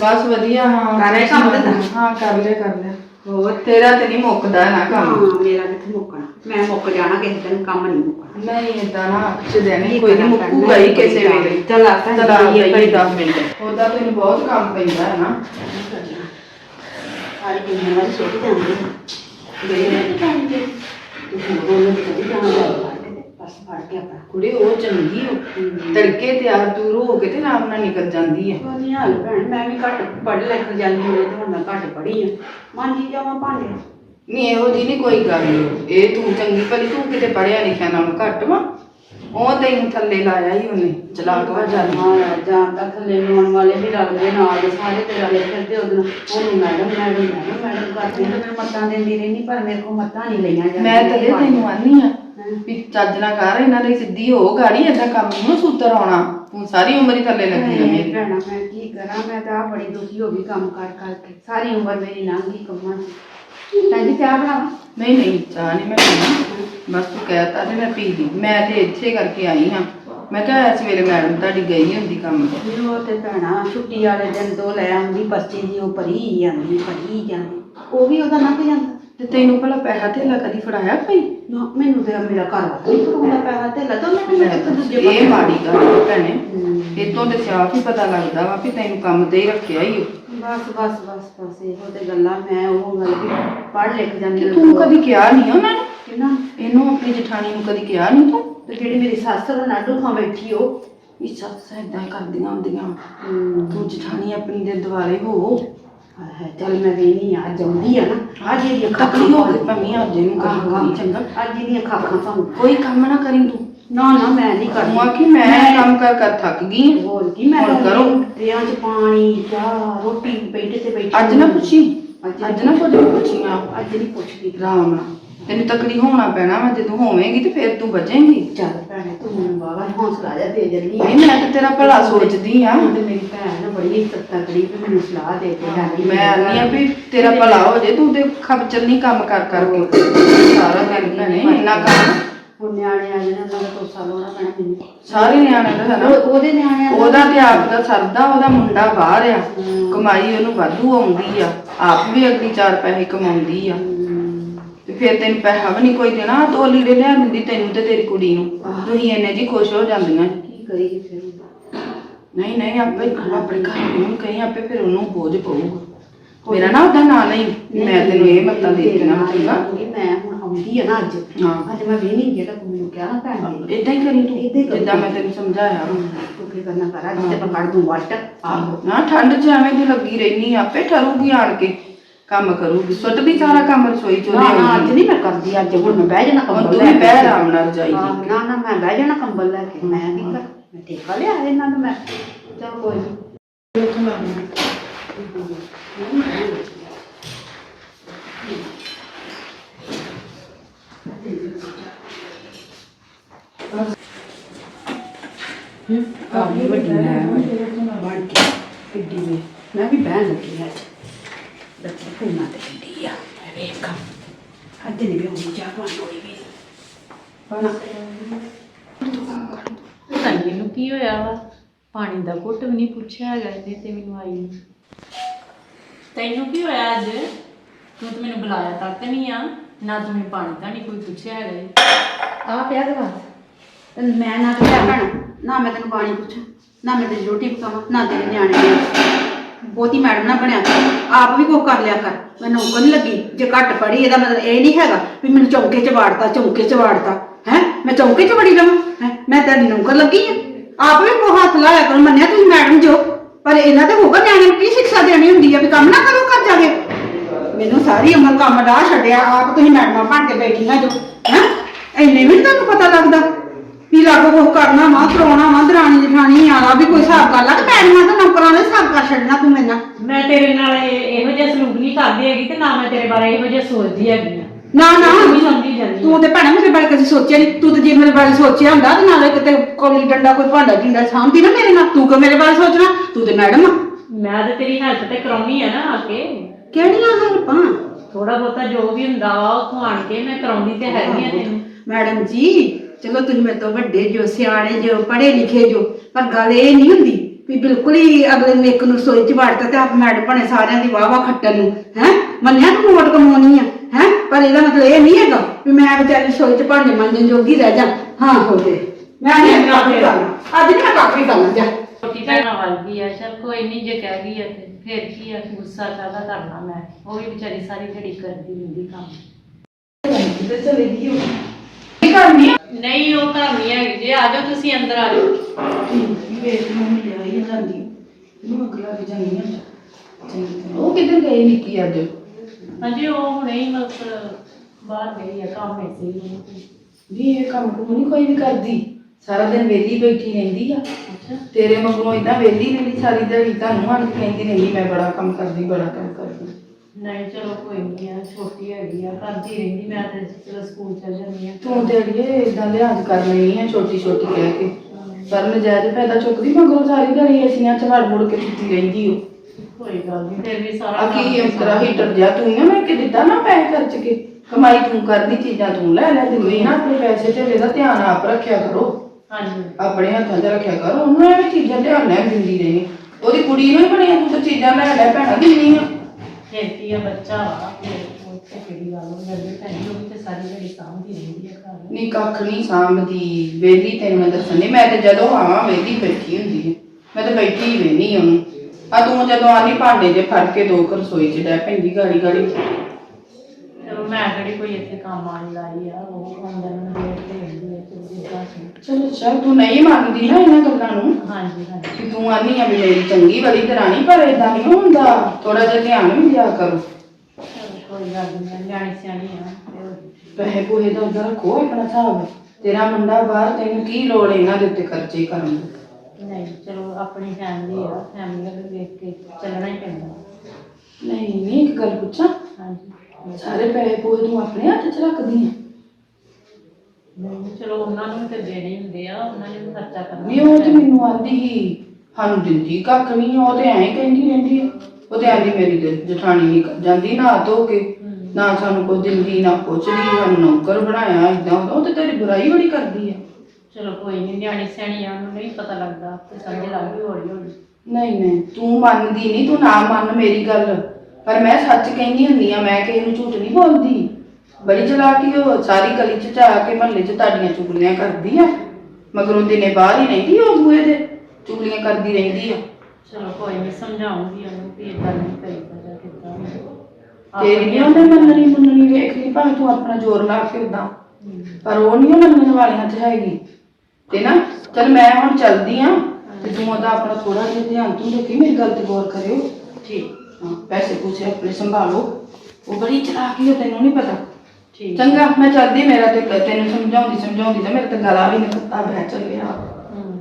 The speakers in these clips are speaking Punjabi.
ਬਸ ਵਧੀਆ ਹਾਂ ਕਰ ਲਿਆ ਕੰਮ ਧੰਦਾ? ਹਾਂ ਕਰ ਲਿਆ ਕਰ ਲਿਆ ਹੋਰ ਤੇਰਾ ਤੇ ਨਹੀਂ ਮੁੱਕਦਾ ਨਾ ਕੰਮ। ਹਾਂ ਮੇਰਾ ਕਿੱਥੇ ਮੁੱਕਣਾ। ਮੈਂ ਮੁੱਕ ਜਾਣਾ ਕਿਸੇ ਦਿਨ ਕੰਮ ਨਹੀਂ ਮੁੱਕਣਾ। ਨਹੀਂ ਇਦਾਂ ਨਾ ਅੱਛੇ ਦੇਣੇ ਕੋਈ ਨਹੀਂ ਮੁੱਕੂਗਾ ਹੀ ਕਿਸੇ ਵੇਲੇ। ਚਲ ਆਤਾ ਚਲਾ ਜਾਈਏ 10 ਮਿੰਟ। ਉਹਦਾ ਤੈਨੂੰ ਬਹੁਤ ਕੰਮ ਪੈਂਦਾ ਹੈ ਨਾ। ਸਾਰੀ ਦੁਨੀਆ ਵਾਲੀ ਸੋਚ ਜਾਂਦੀ ਹੈ ਮੇਰੇ ਨਾਲ ਨਹੀਂ ਕਹਿੰਦੇ ਤੁਸੀਂ ਬੋਲੋ ਕਦੀ ਜਾਣਾ ਬਸ ਫੜ ਕੇ ਆਪਣਾ। ਕੁੜੀ ਉਹ ਚੰਗੀ ਹੋ। ਤੜਕੇ ਤਿਆਰ ਤੂਰ ਹੋ ਕੇ ਤੇ ਆਰਾਮ ਨਾਲ ਨਿਕਲ ਜਾਂਦੀ ਹੈ ਨਹੀਂ ਹਾਲ ਭੈਣ ਮੈਂ ਵੀ ਘੱਟ ਪੜ੍ਹ ਲਿਖ ਜਾਂਦੀ ਹਾਂ ਤੇ ਹੁਣ ਮੈਂ ਘੱਟ ਪੜ੍ਹੀ ਆ। ਮਾਂਜੀ ਜਾਵਾਂ ਭਾਂਡੇ? ਨਹੀਂ ਇਹੋ ਜੀ ਨਹੀਂ ਕੋਈ ਗੱਲ। ਇਹ ਤੂੰ ਚੰਗੀ ਭਲੀ ਤੂੰ ਕਿਤੇ ਪੜਿਆ ਲਿਖਿਆ ਨਾਲੋਂ ਘੱਟ ਵਾ। ਉਹ ਤੈਨੂੰ ਥੱਲੇ ਲਾਇਆ ਹੀ ਉਹਨੇ ਚਲਾਕ ਵਾ ਹਾਂ ਜਾਂ ਤਾਂ ਥੱਲੇ ਲਾਉਣ ਵਾਲੇ ਵੀ ਲੱਗਦੇ ਨਾਲ ਦੇ ਸਾਰੇ ਤੇ ਰਲੇ ਫਿਰਦੇ ਉਹਨੂੰ ਉਹਨੂੰ ਮੈਡਮ ਮੈਡਮ ਮੈਡਮ ਮੈਡਮ ਕਰਦੇ ਨੇ ਮੈਨੂੰ ਮੱਤਾਂ ਦਿੰਦੀ ਰਹਿੰਦੀ ਪਰ ਮੇਰੇ ਕੋਲ ਮੱਤਾਂ ਨਹੀਂ ਲਈਆਂ ਜਾਂਦੀਆਂ। ਮੈਂ ਤਦੇ ਤੈਨੂੰ ਆਨੀ ਆ। ਵੀ ਚੱਜ ਨਾ ਕਰ ਇਹਨਾਂ ਦੀ ਸਿੱਧੀ ਹੋ ਗਾੜੀ ਏਦਾਂ ਕੰਮ ਨੂੰ ਸੂਤਰ ਆਉਣਾ। ਤੂੰ ਸਾਰੀ ਉਮਰ ਹੀ ਥੱਲੇ ਲੱਗੀ ਭੈਣਾ ਮੈਂ ਕੀ ਕਰਾਂ ਮੈਂ ਤਾਂ ਆਪ ਬੜੀ ਦੁਖੀ ਹੋ ਗਈ ਕੰਮ ਕਰ ਕਰਕੇ। ਸਾਰੀ ਉਮਰ ਮੇਰੀ ਲੰਘ ਗਈ ਕੰਮਾਂ 'ਚ ਕਹਿੰਦੀ ਚਾਹ ਬਣਾਵਾਂ ਨਹੀਂ ਨਹੀਂ ਚਾਹ ਨਹੀਂ ਮੈਂ ਪੀਣਾ। ਬਸ ਤੂੰ ਕਹਿਤਾ ਤੇ ਮੈਂ ਪੀ ਲਈ। ਮੈਂ ਤੇ ਇੱਥੇ ਕਰਕੇ ਆਈ ਹਾਂ। ਮੈਂ ਕਿਹਾ ਇਸ ਵੇਲੇ ਮੈਡਮ ਤੁਹਾਡੀ ਗਈ ਹੁੰਦੀ ਕੰਮ ਤੇ। ਮੈਨੂੰ ਉਹ ਤੇ ਭੈਣਾ ਛੁੱਟੀ ਵਾਲੇ ਦਿਨ ਤੋਂ ਲੈ ਆਉਂਦੀ ਬੱਚੇ ਦੀ ਉਹ ਭਰੀ ਜਾਂਦੀ ਭਰੀ ਜਾਂਦੀ। ਉਹ ਵੀ ਉਹਦਾ ਨੱਕ ਜਾਂਦਾ। ਤੇ ਤੈਨੂੰ ਭਲਾ ਪੈਸਾ ਧੇਲਾ ਕਦੀ ਫੜਾਇਆ ਨਾ ਮੈਨੂੰ ਤੇ ਮੇਰਾ ਘਰ ਵਾਲਾ ਨਹੀਂ ਫੜਾਉਂਦਾ ਪੈਸਾ ਤੇ ਲੱਗਾ ਮੈਨੂੰ ਇੱਕ ਦੂਜੇ ਇਹ ਮਾੜੀ ਗੱਲ ਆ ਭੈਣੇ। ਇਤੋਂ ਤੇ ਸਿਆਫ ਹੀ ਪਤਾ ਲੱਗਦਾ ਵਾ ਵੀ ਤੈਨੂੰ ਕੰਮ ਤੇ ਹੀ ਰੱਖਿਆ ਹੀ ਉਹ। ਬਸ ਬਸ ਬਸ ਬਸ ਇਹੋ ਤੇ ਗੱਲਾਂ ਮੈਂ ਉਹ ਗੱਲ ਵੀ ਪੜ੍ਹ ਲਿਖ ਜਾਂਦੀ ਤੇ ਤੂੰ ਕਦੀ ਕਿਹਾ ਨਹੀਂ ਉਹਨਾਂ ਨੂੰ? ਕਿੰਨਾ? ਇਹਨੂੰ ਆਪਣੀ ਜਠਾਣੀ ਨੂੰ ਕਦੀ ਕਿਹਾ ਨਹੀਂ ਤੂੰ? ਤੇ ਜਿਹੜੀ ਮੇਰੀ ਸੱਸ ਦਾ ਨਾਡੂ ਖਾਂ ਬੈਠੀ ਉਹ। ਵੀ ਸੱਸ ਏਦਾਂ ਹੀ ਕਰਦੀਆਂ ਹੁੰਦੀਆਂ। ਹਮ, ਤੂੰ ਜਠਾਣੀ ਆਪਣੀ ਦੇ ਦੁਆਲੇ ਹੋ। ਹੈ ਚੱਲ ਮੈਂ ਵੇਨੀ ਅੱਜ ਆਉਂਦੀ ਆ ਨਾ। ਅੱਜ ਇਹਦੀ ਅੱਖਾਂ ਤਕੜੀ ਹੋ ਗਈ ਅੱਜ ਇਹਨੂੰ ਕਰੀ ਚੰਗਾ। ਅੱਜ ਇਹਦੀਆਂ ਅੱਖਾਂ ਤੁਹਾਨੂੰ ਕੋਈ ਕੰਮ ਨਾ ਕਰੀ ਤੂੰ। ਨਾ ਨਾ ਮੈਂ ਨਹੀਂ ਕਰਦੀ। ਤੂੰ ਆਖੀ ਮੈਂ ਕੰਮ ਕਰ ਕਰ ਥੱਕ ਗਈ। ਹੋਰ ਕੀ ਮੈਂ ਹੁਣ ਕਰੋ। ਰਿਆਂ ਚ ਪਾਣੀ ਚਾਹ ਰੋਟੀ ਬੈਠੇ ਤੇ ਬੈਠੀ ਅੱਜ ਨਾ ਪੁੱਛੀ। ਅੱਜ ਅੱਜ ਨਾ ਕੁਝ ਪੁੱਛੀਆਂ ਅੱਜ ਨਹੀਂ ਪੁੱਛਦੀ। ਰਾਮ ਨਾਲ। ਤੈਨੂੰ ਤਕੜੀ ਹੋਣਾ ਪੈਣਾ ਵਾ ਜਦੋਂ ਹੋਵੇਂਗੀ ਤੇ ਫਿਰ ਤੂੰ ਬਚੇਂਗੀ ਚੱਲ ਭੈਣੇ ਤੂੰ ਮੈਨੂੰ ਬਾਬਾ ਹੌਸਲਾ ਜਿਹਾ ਦੇ ਜਲਦੀ ਨਹੀਂ ਮੈਂ ਤਾਂ ਤੇਰਾ ਭਲਾ ਸੋਚਦੀ ਆ। ਤੇ ਮੇਰੀ ਭੈਣ ਨਾ ਬੜੀ ਇੱਜ਼ਤ ਕਰਦੀ ਵੀ ਮੈਨੂੰ ਸਲਾਹ ਦੇ ਕੇ ਜਾਂਦੀ ਮੈਂ ਆਨੀ ਆ ਵੀ ਤੇਰਾ ਭਲਾ ਹੋ ਜੇ ਤੂੰ ਤੇ ਖਬਚਰ ਨਹੀਂ ਕੰਮ ਕਰ ਕਰਕੇ ਸਾਰਾ ਦਿਨ ਭੈਣੇ ਇੰਨਾ ਕੰਮ। ਹੁਣ ਨਿਆਣੇ ਆ ਜਾਣੇ ਦਾ ਤੋਸਾ ਲਾਉਣਾ ਪੈਣਾ ਮੈਨੂੰ। ਸਾਰੇ ਨਿਆਣੇ ਦਾ ਹੈ ਨਾ। ਉਹ- ਉਹਦੇ ਨਿਆਣਿਆਂ ਦਾ ਉਹਦਾ ਤੇ ਆਪ ਦਾ ਸਰਦਾ ਉਹਦਾ ਮੁੰਡਾ ਬਾਹਰ ਆ। ਕਮਾਈ ਉਹਨੂੰ ਵਾਧੂ ਆਉਂਦੀ ਆ। ਆਪ ਵੀ ਅਗਲੀ ਚਾਰ ਪੈਸੇ ਕਮਾਉਂਦੀ ਆ। ਤੇ ਫਿਰ ਤੈਨੂੰ ਪੈਸਾ ਵੀ ਨਹੀਂ ਕੋਈ ਦੇਣਾ ਦੋ ਲੀੜੇ ਲਿਆ ਦਿੰਦੀ ਤੈਨੂੰ ਤੇ ਤੇਰੀ ਕੁੜੀ ਨੂੰ। ਤੁਸੀਂ ਇੰਨੇ ਜੀ ਖੁਸ਼ ਹੋ ਜਾਂਦੀਆਂ। ਕੀ ਕਰੀਏ ਫਿਰ? ਨਹੀਂ ਨਹੀਂ ਆਪੇ ਆਪਣੇ ਘਰ ਨੂੰ ਕਹੀਂ ਆਪੇ ਫਿਰ ਉਹਨੂੰ ਬੋਝ ਪਊਗਾ। ਮੇਰਾ ਨਾ ਉਹਦਾ ਨਾਂ ਨਹੀਂ ਮੈਂ ਤੈਨੂੰ ਇਹ ਮੱਤਾਂ ਦੇ ਦੇਣਾ ਚੰਗਾ? ਕਿ ਮੈਂ ਹੁਣ ਆਉਂਦੀ ਆ ਨਾ ਅੱਜ। ਹਾਂ। ਅੱਜ ਮੈਂ ਵੇਹਨੀ ਜਿਹੜਾ ਤੂੰ ਮੈਨੂੰ ਕਿਹਾ ਨਾ ਭੈਣ ਇਦਾਂ ਹੀ ਕਰੀ ਤੂੰ ਏਦਾਂ ਹੀ ਕਰੀ। ਜਿੱਦਾਂ ਮੈਂ ਤੈਨੂੰ ਸਮਝਾਇਆ। ਵਾ। ਤੂੰ ਕੀ ਕਰਨਾ ਕਰ ਅੱਜ ਤੇ ਮੈਂ ਕੱਢ ਦੂੰ ਵੱਟ ਆਹੋ। ਨਾ ਠੰਡ 'ਚ ਐਵੇਂ ਦੀ ਲੱਗੀ ਰਹਿਨੀ ਆਪੇ ਠਰੂਗੀ ਆਣ ਕੇ। ਕੰਮ ਕਰੂਗੀ ਸੁੱਟਦੀ ਸਾਰਾ ਕੰਮ ਰਸੋਈ 'ਚੋਂ ਨਾ ਨਾ ਅੱਜ ਨਹੀਂ ਮੈਂ ਕਰਦੀ ਅੱਜ ਹੁਣ ਮੈਂ ਬਹਿ ਜਾਣਾ ਹੁਣ ਕੰਬਲ ਤੂੰ ਲੈ ਵੀ ਕੇ। ਬਹਿ ਆਰਾਮ ਨਾਲ ਜਾਈ ਹਾਂ, ਨਾ ਨਾ ਮੈਂ ਬਹਿ ਜਾਣਾ ਕੰਬਲ ਲੈ ਕੇ ਮੈਂ ਕੀ ਕਰ ਮੈਂ ਠੇਕਾ ਲਿਆ ਇਹਨਾਂ ਨੂੰ ਮੈਂ। ਚਲ ਕੋਈ ਕਾਫੀ ਵੱਡੀ ਮੈਂ ਬਣ ਕੇ ਕਿੱਡੀ ਵੇ ਮੈਂ ਵੀ ਬਹਿਣ ਲੱਗੀ ਅੱਜ। ਬੱਚੇ ਤੇ ਕਿੱਡੀ ਆ ਮੈਂ ਵੇਖਾਂ ਅੱਜ ਨਹੀਂ ਵੀ ਹੋਣੀ ਚਾਹ ਪਾਣੀ ਹੋਈ ਵੀ ਪਤਾ ਨੀ ਇਹਨੂੰ ਕੀ ਹੋਇਆ ਵਾ ਪਾਣੀ ਦਾ ਘੁੱਟ ਵੀ ਨਹੀਂ ਪੁੱਛਿਆ ਹੈਗਾ ਇਹਨੇ ਤੇ ਮੈਨੂੰ ਆਈ ਨੂੰ ਤੈਨੂੰ ਕੀ ਹੋਇਆ ਅੱਜ? ਤੂੰ ਤਾਂ ਮੈਨੂੰ ਬੁਲਾਇਆ ਤੱਕ ਨਹੀਂ ਆ। ਨਾ ਤੂੰ ਮੈਨੂੰ ਪਾਣੀ ਦਾ ਨਹੀਂ ਕੋਈ ਪੁੱਛਿਆ ਹੈਗਾ ਈ। ਆ ਪਿਆ ਦੇ ਬਾਅਦ ਮੈਂ ਨਾ ਤੇ ਭੈਣ, ਨਾ ਮੈਂ ਤੈਨੂੰ ਪਾਣੀ ਪੁੱਛਾਂ, ਨਾ ਮੈਂ ਤੇਰੀ ਰੋਟੀ ਪਕਾਵਾਂ, ਨਾ ਤੇਰੇ ਨਿਆਣੇ ਦੇ ਬਹੁਤੀ ਮੈਡਮ ਨਾ ਬਣਿਆ ਕਰ। ਆਪ ਵੀ ਕੁਛ ਕਰ ਲਿਆ ਕਰ। ਮੈਂ ਨੌਕਰ ਨਹੀਂ ਲੱਗੀ। ਜੇ ਘੱਟ ਪੜੀ ਇਹਦਾ ਮਤਲਬ ਇਹ ਨਹੀਂ ਹੈਗਾ ਵੀ ਮੈਨੂੰ ਚੌਂਕੇ 'ਚ ਵਾੜਤਾ, ਚੌਂਕੇ 'ਚ ਵਾੜਤਾ। ਹੈ? ਮੈਂ ਚੌਂਕੇ 'ਚ ਵੜੀ ਲਵਾਂ ਹੈ? ਮੈਂ ਤੇਰੀ ਨੌਕਰ ਲੱਗੀ ਆ। ਆਪ ਵੀ ਕੋ ਹੱਥ ਲਾਇਆ ਕਰੋ। ਮੰਨਿਆ ਤੁਸੀਂ ਮੈਡਮ ਜੋ? ਪਰ ਇਹਨਾਂ ਤੇ ਹੋਗਾ ਨਿਆਣੇ ਨੂੰ ਕੀ ਸਿੱਖਿਆ ਦੇਣੀ ਹੁੰਦੀ ਆ ਵੀ ਕੰਮ ਨਾ ਕਰੋ ਕਰ ਜਾਗੇ ਮੈਨੂੰ ਸਾਰੀ ਉਮਰ ਕੰਮ ਡਾ ਛੱਡਿਆ। ਆਪ ਤੁਸੀਂ ਮੈਡਮਾਂ ਬਣ ਕੇ ਬੈਠੀਆਂ ਜੋ। ਹੈ? ਇੰਨੇ ਵੀ ਨੀ ਤੁਹਾਨੂੰ ਪਤਾ ਲੱਗਦਾ? ਵੀ ਲਾਗੋ ਕੁਛ ਕਰਨਾ ਵਾ ਕਰਾਉਣਾ ਵਾ ਦਰਾਣੀ ਜਠਾਣੀ ਆਲਾ ਵੀ ਕੋਈ ਹਿਸਾਬ ਕਰ ਲਾ ਤੇ ਮੈਡਮਾਂ ਤੇ ਨੌਕਰਾਂ ਦਾ ਹਿਸਾਬ ਕਰ ਛੱਡਣਾ ਤੂੰ ਮੇਰੇ ਨਾਲ। ਮੈਂ ਤੇਰੇ ਨਾਲ ਇਹ- ਇਹੋ ਜਿਹਾ ਸਲੂਕ ਨਹੀਂ ਕਰਦੀ ਹੈਗੀ ਤੇ ਨਾ ਮੈਂ ਤੇਰੇ ਬਾਰੇ ਇਹੋ ਜਿਹਾ ਸੋਚਦੀ ਹੈਗੀ ਆ। ਨਾ ਨਾ। ਵੀ ਸਮਝੀ ਜਾਂਦੀ ਤੂੰ ਤੇ ਭੈਣਾ ਮੇਰੇ ਬਾਰੇ ਕਦੇ ਸੋਚਿਆ ਨਹੀਂ ਤੂੰ ਤੇ ਜੇ ਮੇਰੇ ਬਾਰੇ ਸੋਚਿਆ ਹੁੰਦਾ ਤੇ ਨਾਲੇ ਕਿਤੇ ਕੋਲੀ ਡੰਡਾ ਕੋਈ ਭਾਂਡਾ ਟਿੰਡਾ ਸਾਂਭਦੀ ਨਾ ਮੇਰੇ ਨਾਲ। ਤੂੰ ਕਿ ਮੇਰੇ ਬਾਰੇ ਸੋਚਣਾ? ਤੂੰ ਤੇ ਮੈਡਮ ਆ। ਮੈਂ ਤੇ ਤੇਰੀ ਹੈਲਪ ਤੇ ਕਰਾਉਣੀ ਆ ਨਾ ਆ ਕੇ। ਕਿਹੜੀਆਂ ਹਰਪਾਂ ਥੋੜਾ ਬਹੁਤਾ ਜੋ ਵੀ ਹੁੰਦਾ ਵਾ ਉੱਥੋਂ ਆਣ ਕੇ ਮੈਂ ਕਰਾਉਂਦੀ ਤੇ ਹੈਗੀ ਆ ਤੈਨੂੰ। ਮੈਡਮ ਜੀ ਚਲੋ ਤੁਸੀਂ ਮੇਰੇ ਤੋਂ ਵੱਡੇ ਜੋ ਸਿਆਣੇ ਜੋ ਪੜ੍ਹੇ ਲਿਖੇ ਜੋ ਪਰ ਗੱਲ ਇਹ ਨਹੀਂ ਹੁੰਦੀ ਵੀ ਬਿਲਕੁਲ ਹੀ ਅਗਲੇ ਨੇ ਇੱਕ ਨੂੰ ਰਸੋਈ ਚ ਵੜਤਾ ਤੇ ਆਪ ਮੈਡਮ ਬਣੇ ਸਾਰਿਆਂ ਦੀ ਵਾਹ ਖੱਟਣ ਨੂੰ ਹੈ? ਮੰਨਿਆ ਤੂੰ ਨੋਟ ਕਮਾਉਣੀ ਆ ਹੈ? ਪਰ ਇਹਦਾ ਮਤਲਬ ਇਹ ਨਹੀਂ ਹੈਗਾ ਵੀ ਮੈਂ ਵਿਚਾਰੀ ਰਸੋਈ ਚ ਭਾਂਡੇ ਮਾਂਜਣ ਜੋਗੀ ਰਹਿ ਜਾ। ਹਾਂ ਹੋ ਜੇ। ਮੈਂ ਨਹੀਂ ਕਾਫੀ ਅੱਜ ਨਹੀਂ ਮੈਂ ਕਾਫੀ ਜਾ। ਆ ਚਲ ਕੋਈ ਨਹੀਂ ਜੇ ਕਹਿ ਗਈ ਆ ਤੇ ਫਿਰ ਕੀ ਆ ਗੁੱਸਾ ਕਾਹਦਾ ਕਰਨਾ ਮੈਂ। ਉਹ ਵੀ ਵਿਚਾਰੀ ਸਾਰੀ ਘੜੀ ਕਰਦੀ ਰਹਿੰਦੀ ਕੰਮ। ਤੇ ਚਲੇ ਗਈ ਉਹ। ਨਹੀਂ ਉਹ ਘਰ ਨਹੀਂ ਹੈਗੀ ਜੇ। ਆ ਜਾਓ ਤੁਸੀਂ ਅੰਦਰ ਆ ਜਾਓ। ਵੇਖ ਮੰਮੀ ਲਿਆ ਹੀ ਜਾਂਦੀ ਇਹਨੂੰ ਅਗਲਾ ਵੀ ਜਾਂਦੀ ਆ ਚੰਗੀ ਤਰ੍ਹਾਂ। ਉਹ ਕਿੱਧਰ ਗਏ ਨਿੱਕੀ ਅੱਜ? ਹਾਂਜੀ ਉਹ ਹੁਣੇ ਹੀ ਮਤਲਬ ਬਾਹਰ ਗਈ ਆ ਕੰਮ ਐਸੇ ਹੀ। ਵੀ ਇਹ ਕੰਮ ਕੁਮ ਨਹੀਂ ਕੋਈ ਵੀ ਕਰਦੀ। ਸਾਰਾ ਦਿਨ ਵਿਹਲੀ ਬੈਠੀ ਰਹਿੰਦੀ ਆ। ਅੱਛਾ। ਤੇਰੇ ਮਗਰੋਂ ਇਦਾਂ ਵਿਹਲੀ ਰਹਿੰਦੀ ਸਾਰੀ ਦਿਹਾੜੀ ਤੁਹਾਨੂੰ ਆਣ ਕੇ ਕਹਿੰਦੀ ਰਹਿੰਦੀ ਮੈਂ ਬੜਾ ਕੰਮ ਕਰਦੀ ਬੜਾ ਕੰਮ ਕਰਦੀ। ਨਹੀਂ ਚਲੋ ਕੋਈ ਨਹੀਂ ਆ ਛੋਟੀ ਹੈਗੀ ਆ ਕਰਦੀ ਰਹਿੰਦੀ ਮੈਂ ਤੇ ਚਲੋ ਸਕੂਲ ਚਲ ਜਾਂਦੀ ਆ। ਤੂੰ ਤੇ ਅੜੀਏ ਇਦਾਂ ਲਿਹਾਜ਼ ਕਰ ਲਈ ਆ ਛੋਟੀ ਛੋਟੀ ਕਹਿ ਕੇ। ਪਰ ਨਜਾਇਜ਼ ਫਾਇਦਾ ਚੁੱਕਦੀ ਮਗਰੋਂ ਸਾਰੀ ਦਿਹਾੜੀ ਏਸੀਆਂ ਚ ਵੜ ਮੁੜ ਕੇ ਸੁੱਤੀ ਰਹਿੰਦੀ ਉਹ ਕੋਈ ਗੱਲ ਨਹੀਂ ਫਿਰ ਵੀ ਸਾਰਾ ਆ ਕੀ ਕੰਮ ਅੰਤਰਾ ਹੀਟਰ ਜਿਆ ਤੂੰ ਹੀ ਨਾ ਮੈਂ ਕਿ ਦਿੱਤਾ ਨਾ ਪੈਸੇ ਖਰਚ ਕੇ। ਕਮਾਈ ਤੂੰ ਕਰਦੀ ਚੀਜ਼ਾਂ ਤੂੰ ਲੈ ਲੈ ਦਿੰਦੀ ਨਾ ਆਪਣੇ ਪੈਸੇ ਤੇ ਦਾ ਧਿਆਨ ਆਪ ਰੱਖਿਆ ਕਰੋ। ਹਾਂਜੀ। ਆਪਣੇ ਹੱਥਾਂ 'ਚ ਰੱਖਿਆ ਕਰ ਉਹਨੂੰ ਐਵੇਂ ਚੀਜ਼ਾਂ ਧਿਆਨ ਨਾਲ ਦਿੰਦੀ ਰਹੀ। ਉਹਦੀ ਕੁੜੀ ਨੂੰ ਹੀ ਬਣਿਆ ਤੂੰ ਤਾਂ ਚੀਜ਼ਾਂ ਲੈ ਲੈ ਭੈਣਾ ਦਿੰਦੀ ਆ ਕੀ ਆ ਬੱਚਾ ਵਾ ਫਿਰ ਉਹ ਤੇ ਕਿਹੜੀ ਗੱਲ ਹੋ ਜਾਂਦੀ ਭੈਣੀ ਉਹ ਵੀ ਤੇ ਸਾਰੀ ਜਿਹੜੀ ਸਾਂਭਦੀ ਰਹਿੰਦੀ ਆ ਘਰ। ਨਹੀਂ ਕੱਖ ਨਹੀਂ ਸਾਂਭਦੀ ਵੇਲੀ ਤੈਨੂੰ ਮੈਂ ਦੱਸਣ ਡਈ, ਮੈਂ ਤੇ ਜਦੋਂ ਆਵਾਂ ਵੇਲੀ ਬੈਠੀ ਹੁੰਦੀ ਹੈ ਮੈਂ ਤਾਂ ਬੈਠੀ ਹੀ ਵੇਨੀ ਉਹਨੂੰ। ਆ ਤੂੰ ਜਦੋਂ ਆਨੀ ਭਾਂਡੇ ਜੇ ਫੜ ਕੇ ਦੋ ਕੁ ਰਸੋਈ 'ਚ ਡੈ ਪੈਂਦੀ ਗਾੜੀ ਗਾੜੀ ਚਲੋ ਮੈਂ ਕਿਹੜੀ ਕੋਈ ਇੱਥੇ ਕੰਮ ਆਣੀ ਲਾਈ ਆ ਉਹ ਆਉਂਦਾ ਨੂੰ ਦੇਖ ਤੇ ਰਹਿੰਦੀ ਆ ਚਲੋ ਜਿੱਦਾਂ ਸੀ ਚਲੋ ਚੱਲ ਤੂੰ ਨਹੀਂ ਮੰਨਦੀ ਨਾ ਇਹਨਾਂ ਗੱਲਾਂ ਨੂੰ। ਹਾਂਜੀ ਹਾਂਜੀ। ਕਿ ਤੂੰ ਆਨੀ ਆ ਵੀ ਮੇਰੀ ਚੰਗੀ ਵਾਲੀ ਦਰਾਣੀ ਪਰ ਏਦਾਂ ਨਹੀਂ ਹੁੰਦਾ। ਥੋੜਾ ਜਿਹਾ ਧਿਆਨ ਵੀ ਦਿਆ ਕਰੋ। ਚਲੋ ਕੋਈ ਗੱਲ ਨਹੀਂ ਮੈਂ ਨਿਆਣੀ ਸਿਆਣੀ ਆ ਤੇ ਪੈਸੇ ਪੂਹੇ ਦਾ ਉਧਰ ਰੱਖੋ ਆਪਣਾ ਹਿਸਾਬ। ਤੇਰਾ ਮੁੰਡਾ ਬਾਹਰ ਤੈਨੂੰ ਕੀ ਲੋੜ ਹੈ ਇਹਨਾਂ ਦੇ ਉੱਤੇ ਖਰਚੇ ਕਰਨ ਦੀ? ਨਹੀਂ ਚਲੋ ਆਪਣੀ ਫੈਮਿਲੀ ਆ ਫੈਮਿਲੀ ਨੂੰ ਦੇਖ ਕੇ ਚੱਲਣਾ ਹੀ ਪੈਂਦਾ। ਨਹੀਂ ਨਹੀਂ ਇੱਕ ਗੱਲ ਪੁੱਛਾਂ? ਹਾਂਜੀ। ਸਾਰੇ ਪੈਸੇ ਪੂਹੇ ਤੂੰ ਆਪਣੇ ਹੱਥ 'ਚ ਰੱਖਦੀ ਹੈ ਨਹੀਂ ਚਲੋ ਉਹਨਾਂ ਨੂੰ ਤੇ ਦੇਣੇ ਹੀ ਹੁੰਦੇ ਆ ਉਹਨਾਂ ਨੇ ਵੀ ਖਰਚਾ ਕਰਨਾ ਨਹੀਂ ਉਹ ਤੇ ਮੈਨੂੰ ਆਂਦੀ ਸੀ ਸਾਨੂੰ ਦਿੰਦੀ ਕੱਖ ਨਹੀਂ ਉਹ ਤੇ ਐਂ ਕਹਿੰਦੀ ਰਹਿੰਦੀ ਹੈ ਉਹ ਤੇ ਆਂਦੀ ਮੇਰੀ ਤੇ ਜਠਾਣੀ ਨਹੀਂ ਜਾਂਦੀ ਨਾ ਧੋ ਕੇ। ਹਮ। ਨਾ ਸਾਨੂੰ ਕੁਝ ਦਿੰਦੀ ਨਾ ਪੁੱਛਦੀ ਸਾਨੂੰ ਨੌਕਰ ਬਣਾਇਆ ਇਦਾਂ ਉਹ ਤੇ ਤੇਰੀ ਬੁਰਾਈ ਬੜੀ ਕਰਦੀ ਹੈ ਚਲੋ ਕੋਈ ਨਹੀਂ ਨਿਆਣੀ ਸਿਆਣੀ ਆ ਉਹਨੂੰ ਨਹੀਂ ਪਤਾ ਲੱਗਦਾ ਤੇ ਸਮਝ ਲੱਗ ਗਈ ਹੌਲੀ ਹੌਲੀ। ਨਹੀਂ ਨਹੀਂ ਤੂੰ ਮੰਨਦੀ ਨਹੀਂ ਤੂੰ ਨਾ ਮੰਨ ਮੇਰੀ ਗੱਲ। ਪਰ ਮੈਂ ਸੱਚ ਕਹਿੰਦੀ ਹੁੰਦੀ ਆ ਮੈਂ ਕਿਸੇ ਨੂੰ ਝੂਠ ਨਹੀਂ ਬੋਲਦੀ। ਬੜੀ ਚਲਾਕੀ ਉਹ ਸਾਰੀ ਗਲੀ ਚ ਜਾ ਕੇ ਮਹੱਲੇ ਚ ਤੁਹਾਡੀਆਂ ਚੁਗਲੀਆਂ ਕਰਦੀ ਆ? ਮਗਰੋਂ ਦਿਨੇ ਬਾਹਰ ਹੀ ਰਹਿੰਦੀ ਉਹ ਬੂਏ ਦੇ ਚੁਗਲੀਆਂ ਕਰਦੀ ਰਹਿੰਦੀ ਆ? ਚਲੋ ਕੋਈ ਨਹੀਂ ਸਮਝਾਉਂਗੀ ਉਹਨੂੰ ਵੀ ਇਦਾਂ ਨਹੀਂ ਕਰੀਦਾ ਜਾਂ ਕਿੱਦਾਂ ਤੇਰੀ ਨਹੀਂ ਉਹਨੇ ਮੰਨਣੀ ਮੰਨਣੀ ਵੇਖ ਲਈ ਭਾਵੇਂ ਤੂੰ ਆਪਣਾ ਜ਼ੋਰ ਲਾ ਕੇ ਉਦਾਂ ਪਰ ਉਹ ਨਹੀਂ ਮੰਨਣ ਵਾਲੀਆਂ ਚ ਹੈਗੀ। ਤੇ ਨਾ ਚਲ ਮੈਂ ਹੁਣ ਚੱਲਦੀ ਆ ਤੇ ਤੂੰ ਉਹਦਾ ਆਪਣਾ ਥੋੜਾ ਜਿਹਾ ਧਿਆਨ ਤੂੰ ਰੱਖੀ ਮੇਰੀ ਗੱਲ ਤੇ ਗੌਰ ਕਰਿਓ। ਠੀਕ। ਹਾਂ, ਪੈਸੇ ਪੂਸੇ ਆਪਣੇ ਸੰਭਾਲੋ। ਉਹ ਬੜੀ ਚਲਾਕੀ ਹੈ ਤੈਨੂੰ ਨਹੀਂ ਪਤਾ। ਠੀਕ। ਚੰਗਾ ਮੈਂ ਚੱਲਦੀ ਮੇਰਾ ਤੇ ਕ- ਤੈਨੂੰ ਸਮਝਾਉਂਦੀ ਸਮਝਾਉਂਦੀ ਤੇ ਮੇਰੇ ਤੇ ਗਲਾ ਵੀ ਨਿਕਲਦਾ ਬਹਿ ਚੱਲਿਆ ਹਮ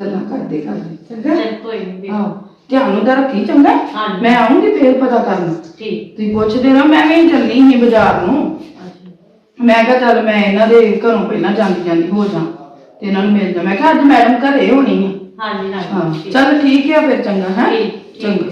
ਗੱਲਾਂ ਕਰਦੇ ਕਰਦੇ ਚੰਗਾ? ਚਲ ਕੋਈ ਨਹੀਂ ਹਾਂ ਧਿਆਨ ਨੂੰ ਤਾਂ ਰੱਖੀ ਚੰਗਾ? ਹਾਂਜੀ। ਮੈਂ ਆਉਂਗੀ ਫੇਰ ਪਤਾ ਕਰਨ। ਠੀਕ। ਤੁਸੀਂ ਪੁੱਛਦੇ ਨਾ ਮੈਂ ਵੀ ਚੱਲੀ ਸੀ ਬਾਜ਼ਾਰ ਨੂੰ। ਅੱਛਾ। ਮੈਂ ਕਿਹਾ ਚੱਲ ਮੈਂ ਇਹਨਾਂ ਦੇ ਘਰੋਂ ਪਹਿਲਾਂ ਜਾਂਦੀ ਜਾਂਦੀ ਹੋ ਜਾ ਤੇ ਇਹਨਾਂ ਨੂੰ ਮਿਲ ਜਾ। ਮੈਂ ਕਿਹਾ ਅੱਜ ਮੈਡਮ ਘਰੇ ਹੋਣੀ ਹੈ ਹਾਂਜੀ ਹਾਂ ਹਾਂਜੀ ਠੀਕ। ਚੱਲ ਠੀਕ ਹੈ ਫਿਰ ਚੰਗਾ ਹੈ? ਠੀਕ, ਠੀਕ। ਚੰਗਾ।